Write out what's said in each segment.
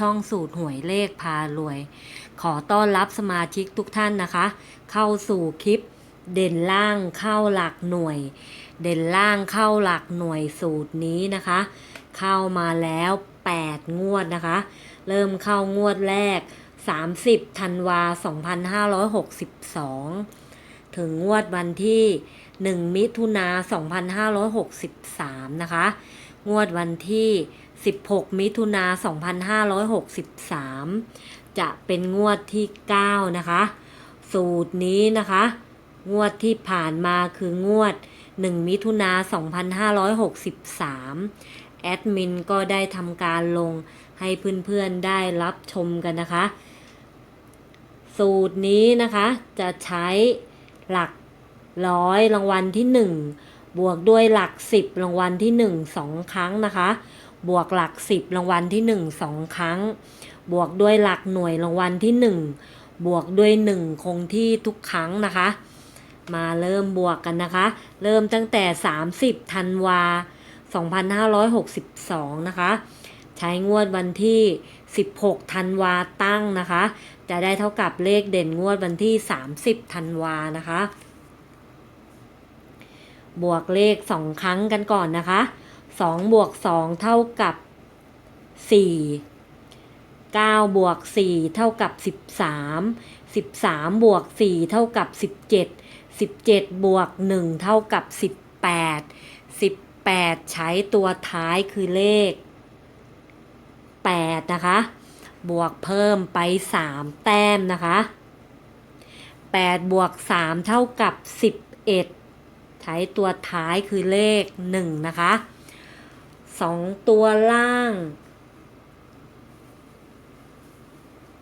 ช่องสูตรหวยเลขพารวย ขอต้อนรับสมาชิกทุกท่านนะคะ เข้าสู่คลิปเด่นล่างเข้าหลักหน่วย เด่นล่างเข้าหลักหน่วยสูตรนี้นะคะ เข้ามาแล้ว 8 งวดนะคะ เริ่มเข้างวดแรก 30ธันวา2562 ถึงงวดวันที่ 1 มิถุนา2563 นะคะ งวดวันที่ 16 มิถุนา 2563 จะเป็นงวดที่ 9 นะคะ สูตรนี้นะคะ งวดที่ผ่านมาคืองวด 1 มิถุนา 2563 แอดมินก็ได้ทำการลงให้เพื่อนๆได้รับชมกันนะคะ สูตรนี้นะคะจะใช้หลักร้อยรางวัลที่ 1 บวกด้วยหลัก 10 รางวัลที่ 1 2 ครั้งนะคะ บวกหลัก10รางวัลที่1 2ครั้ง บวกด้วยหลักหน่วยรางวัลที่1บวกด้วย1คงที่ทุกครั้งนะคะ มาเริ่มบวกกันนะคะ เริ่มตั้งแต่ 30ธันวา2562 นะคะ ใช้งวดวันที่ 16ธันวาตั้งนะคะ จะได้เท่ากับเลขเด่นงวดวันที่ 30ธันวานะคะ บวกเลข 2 ครั้งกันก่อนนะคะ 2บวก2เท่ากับ 4 9บวก4เท่ากับ 13 13บวก4เท่ากับ 17 17บวก1เท่ากับ 18 18 ใช้ตัวท้ายคือเลข 8 นะคะ บวกเพิ่มไป 3 แต้มนะคะ 8 บวก 3 เท่ากับ 11 ใช้ตัวท้ายคือเลข 1 นะคะ 2ตัวล่าง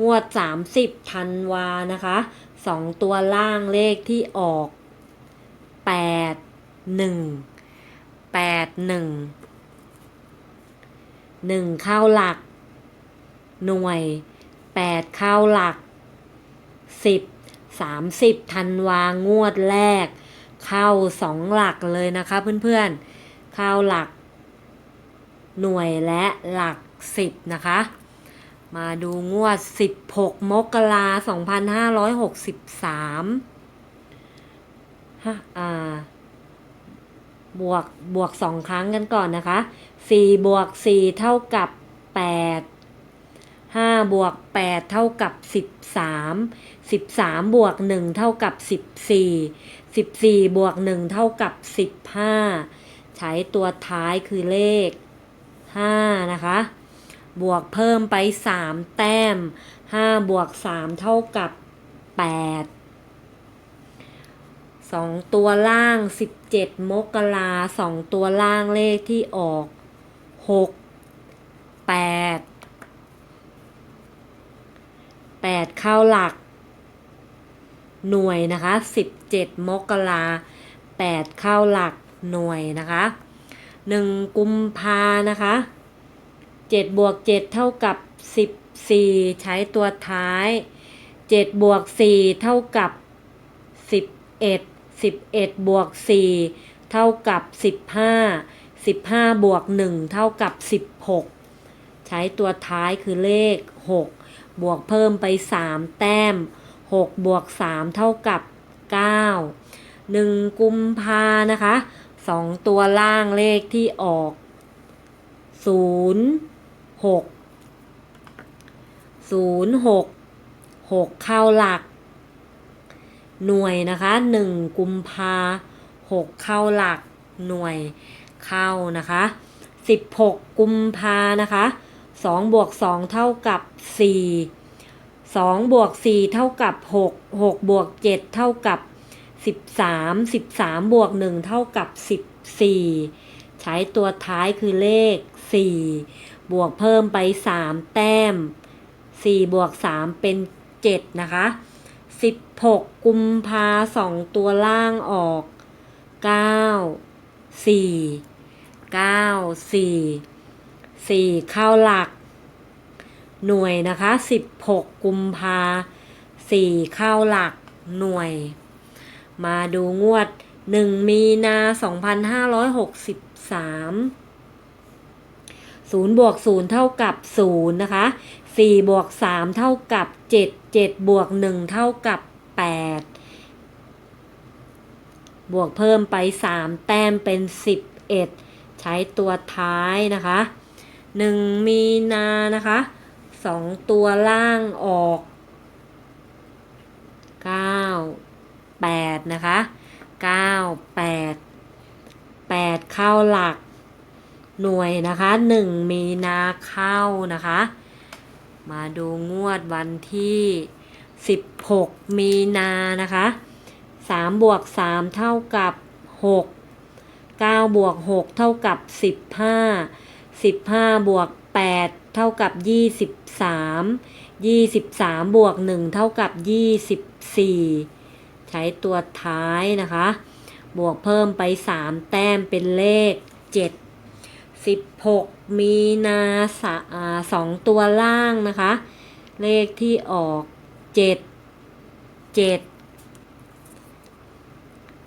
งวด30ธันวานะคะ2ตัวล่างเลขที่ออก8 1 8 1 1เข้าหลัก หน่วย8เข้าหลัก10 30ธันวางวดแรก เข้า2หลักเลยนะคะเพื่อนๆ เข้าหลัก หน่วยและหลัก 10 นะคะ มาดูงวด 16 มกรา2563ฮะอ่าบวกบวก2ครั้งกันก่อนนะคะ4บวก4เท่ากับ8 5บวก8เท่ากับ13 13บวก1เท่ากับ14 14บวก1เท่ากับ15ใช้ตัวท้ายคือเลข 5 นะคะ บวกเพิ่มไป 3 แต้ม 5 บวก 3 เท่ากับ 8 2 ตัวล่าง 17 มกรา2ตัวล่างเลขที่ออก 6 8 8 เข้าหลัก หน่วยนะคะ 17 มกรา8เข้าหลักหน่วยนะคะ 1กุมภานะคะ7บวก7เท่ากับ14ใช้ตัวท้าย7บวก4เท่ากับ11 11บวก4เท่ากับ15 15บวก1เท่ากับ16ใช้ตัวท้ายคือเลข6บวกเพิ่มไป3แต้ม6บวก3เท่ากับ9 1กุมภานะคะ 2ตัวล่างเลขที่ออก0 6 0 6 6เข้าหลัก หน่วยนะคะ1กุมภา6เข้าหลักหน่วยเข้านะคะ16กุมภานะคะ2บวก2เท่ากับ4 2บวก4เท่ากับ6 6บวก7เท่ากับ 13 13 บวก 1 เท่ากับ 14 ใช้ตัวท้ายคือเลข 4 บวกเพิ่มไป 3 แต้ม 4 บวก 3 เป็น 7 นะคะ 16 กุมภาสองตัวล่างออก 9 4 9 4 4 เข้าหลัก หน่วยนะคะ 16 กุมภา4เข้าหลักหน่วย มาดูงวด 1 มีนา 2563 0 บวก 0 เท่ากับ 0 นะคะ 4 บวก 3 เท่ากับ 7 7 บวก 1 เท่ากับ 8 บวกเพิ่มไป 3 แต้มเป็น 11 ใช้ตัวท้ายนะคะ 1 มีนานะคะ 2 ตัวล่างออก 9 8 นะคะ 9 8 8 เข้าหลักหน่วยนะคะ 1 มีนาเข้านะคะ มาดูงวดวันที่ 16 มีนานะคะ3บวก3เท่ากับ 6 9บวก6เท่ากับ 15 15บวก8เท่ากับ 23 23บวก1เท่ากับ 24 ใช้ตัวท้ายนะคะ บวกเพิ่มไป 3 แต้มเป็นเลข 7 16 มีนาสาสองตัวล่างนะคะ เลขที่ออก 7 7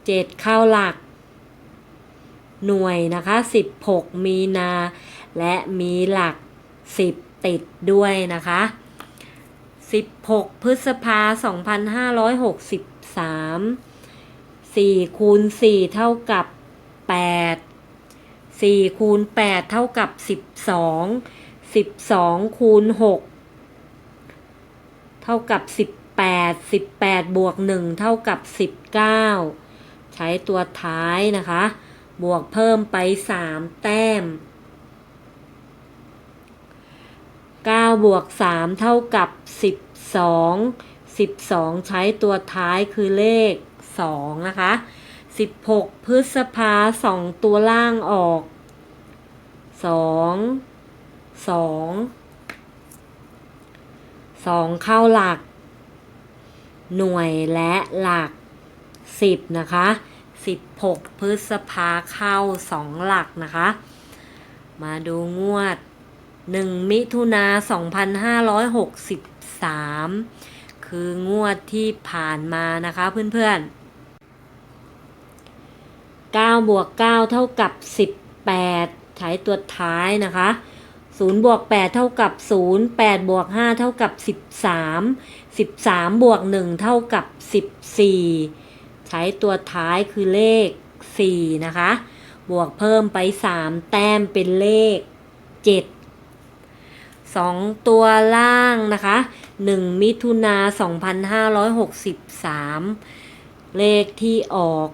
7 เข้าหลัก หน่วยนะคะ 16 มีนา และมีหลัก 10 ติดด้วยนะคะ 16 พฤษภา 2563 4คูณ4เท่ากับ 8 4คูณ8เท่ากับ 12 12คูณ6เท่ากับ 18 18 บวก 1 เท่ากับ 19 ใช้ตัวท้ายนะคะ บวกเพิ่มไป 3 แต้ม 9บวก3เท่ากับ 12 12 ใช้ตัวท้ายคือเลข 2 นะคะ 16 พฤษภาสองตัวล่างออก 2 2 2 เข้าหลัก หน่วยและหลัก 10 นะคะ 16 พฤษภาเข้า 2 หลักนะคะ มาดูงวด 1 มิถุนา2563 คืองวดที่ผ่านมานะคะเพื่อนๆ9บวก9เท่ากับ 18 ใช้ตัวท้ายนะคะ0บวก8เท่ากับ 0 8บวก5เท่ากับ 13 13บวก1เท่ากับ 14 ใช้ตัวท้ายคือเลข 4 นะคะ บวกเพิ่มไป 3 แต้มเป็นเลข 7 2 ตัวล่างนะคะ 1 มิถุนา 2563 เลขที่ออก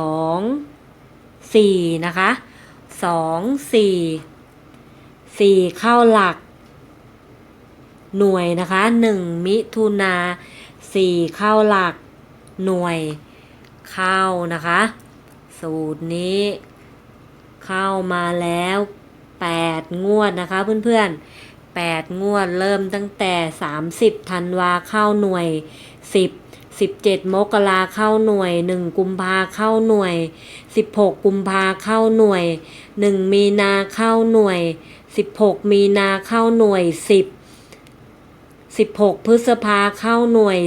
2 4 นะคะ 2 4 4 เข้าหลัก หน่วยนะคะ 1 มิถุนา4เข้าหลักหน่วยเข้านะคะ สูตรนี้เข้ามาแล้ว 8 งวดนะคะเพื่อนๆ 8 งวดเริ่มตั้งแต่ 30ธันวาเข้าหน่วย 10 17 มกราเข้าหน่วย 1 กุมภาเข้าหน่วย 16 กุมภาเข้าหน่วย 1 มีนาเข้าหน่วย 16 มีนาเข้าหน่วย 10 16 พฤษภาเข้าหน่วย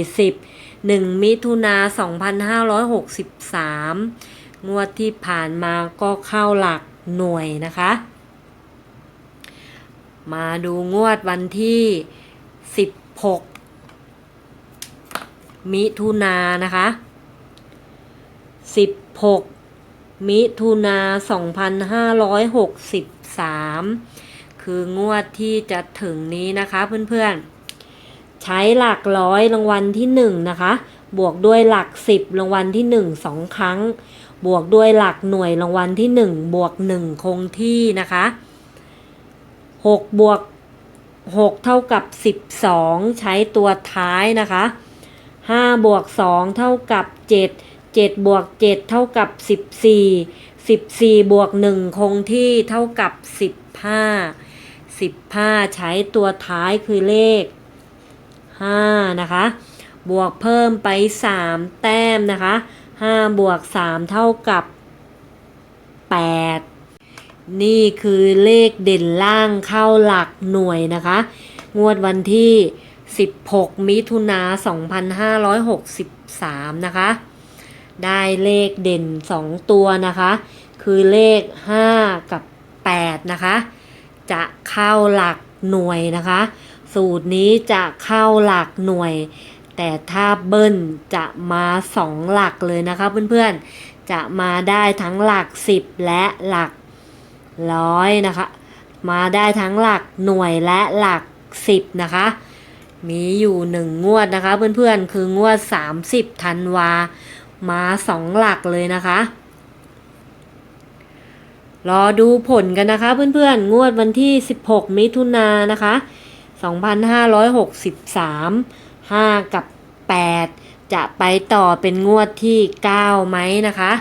10 1 มิถุนา2563 งวดที่ผ่านมาก็เข้าหลักหน่วยนะคะ มาดูงวดวันที่ 16 มิถุนานะคะ 16 มิถุนา2563 คืองวดที่จะถึงนี้นะคะเพื่อนๆ ใช้หลักร้อยรางวัลที่ 1 นะคะ บวกด้วยหลัก 10รางวัลที่ 1 2 ครั้ง บวกด้วยหลักหน่วยรางวัลที่ 1 บวก 1 คงที่นะคะ 6 บวก 6 เท่ากับ 12 ใช้ตัวท้ายนะคะ 5 บวก 2 เท่ากับ 7 7 บวก 7 เท่ากับ 14 14 บวก 1 คงที่เท่ากับ 15 15 ใช้ตัวท้ายคือเลข 5 นะคะ บวกเพิ่มไป 3 แต้มนะคะ 5 บวก 3 เท่ากับ 8 นี่คือเลขเด่นล่างเข้าหลักหน่วยนะคะ งวดวันที่ 16 มิถุนา 2563 นะคะ ได้เลขเด่น 2 ตัวนะคะ คือเลข 5 กับ 8 นะคะ จะเข้าหลักหน่วยนะคะ สูตรนี้จะเข้าหลักหน่วย แต่ถ้าเบิ้ลจะมาสองหลักเลยนะคะเพื่อนๆ จะมาได้ทั้งหลัก 10 และหลัก ร้อยนะคะ มาได้ทั้งหลักหน่วยและหลัก10นะคะ มีอยู่หนึ่งงวดนะคะ เพื่อนๆคืองวด 30ธันวา มาสองหลักเลยนะคะ รอดูผลกันนะคะ เพื่อนๆ งวดวันที่ 16 มิถุนายนนะคะ 2563 5 กับ 8 จะไปต่อเป็นงวดที่ 9 ไหมนะคะ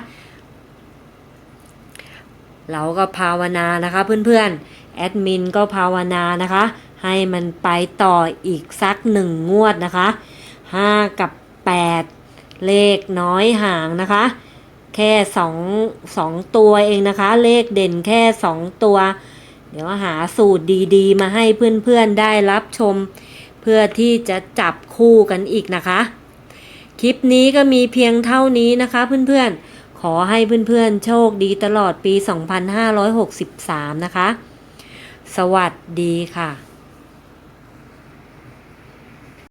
เราก็ภาวนานะคะเพื่อนๆ แอดมินก็ภาวนานะคะ ให้มันไปต่ออีกสักหนึ่งงวดนะคะ 5 กับ 8 เลขน้อยห่างนะคะ แค่สองสองตัวเองนะคะ เลขเด่นแค่สองตัว เดี๋ยวหาสูตรดีๆ มาให้เพื่อนๆได้รับชม เพื่อที่จะจับคู่กันอีกนะคะ คลิปนี้ก็มีเพียงเท่านี้นะคะเพื่อนๆ ขอให้เพื่อนๆโชคดีตลอดปี 2563 นะคะ สวัสดีค่ะ